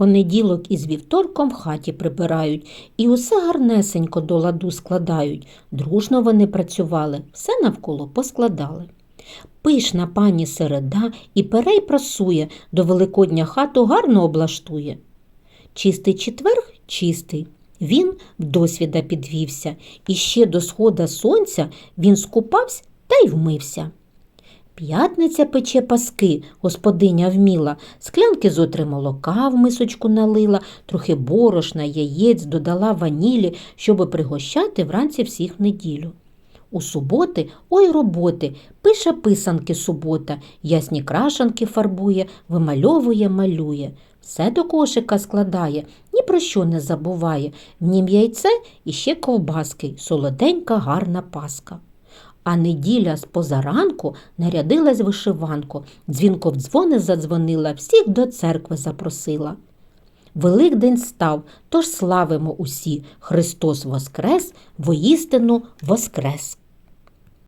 Понеділок із вівторком в хаті прибирають і усе гарнесенько до ладу складають. Дружно вони працювали, все навколо поскладали. Пишна пані середа і перей прасує, до Великодня хату гарно облаштує. Чистий четверг чистий. Він досвіда підвівся, і ще до схода сонця він скупався та й вмився. П'ятниця пече паски, господиня вміла, склянки зотри молока в мисочку налила, трохи борошна, яєць додала ванілі, щоби пригощати вранці всіх неділю. У суботи ой роботи, пише писанки субота, ясні крашанки фарбує, вимальовує, малює. Все до кошика складає, ні про що не забуває. В нім яйце і ще ковбаски, солоденька гарна паска. А неділя з позаранку нарядилась вишиванку, дзвінко в дзвони задзвонила, всіх до церкви запросила. Великдень став, тож славимо усі, Христос воскрес, воістину воскрес.